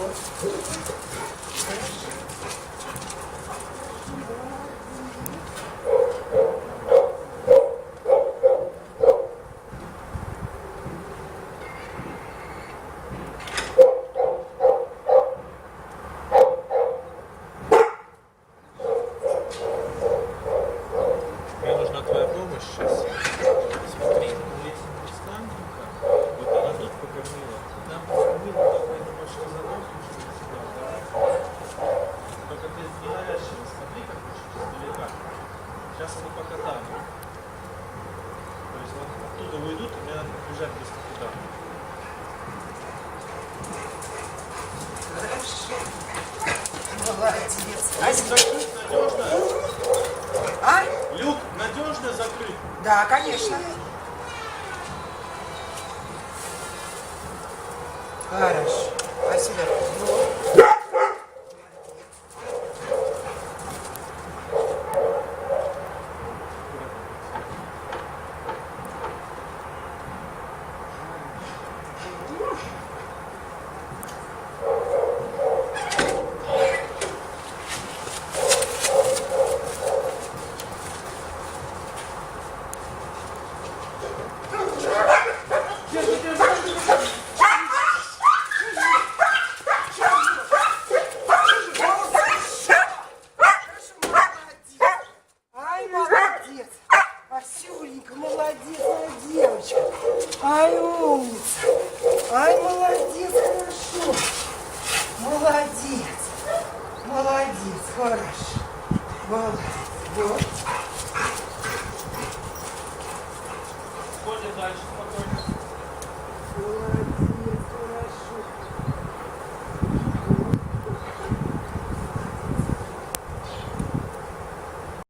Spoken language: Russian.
いいね。Сейчас они пока там. То есть вот оттуда уйдут, и мне надо бежать быстро туда. Молодец. Люк надежно. а? Люк надежно закрыт. Да, конечно. Хорошо. Спасибо. молодец, девочка. Ай, умница. Ай, молодец, хорошо. Молодец. Молодец, хорошо. Молодец. Вот. Ходим дальше спокойно.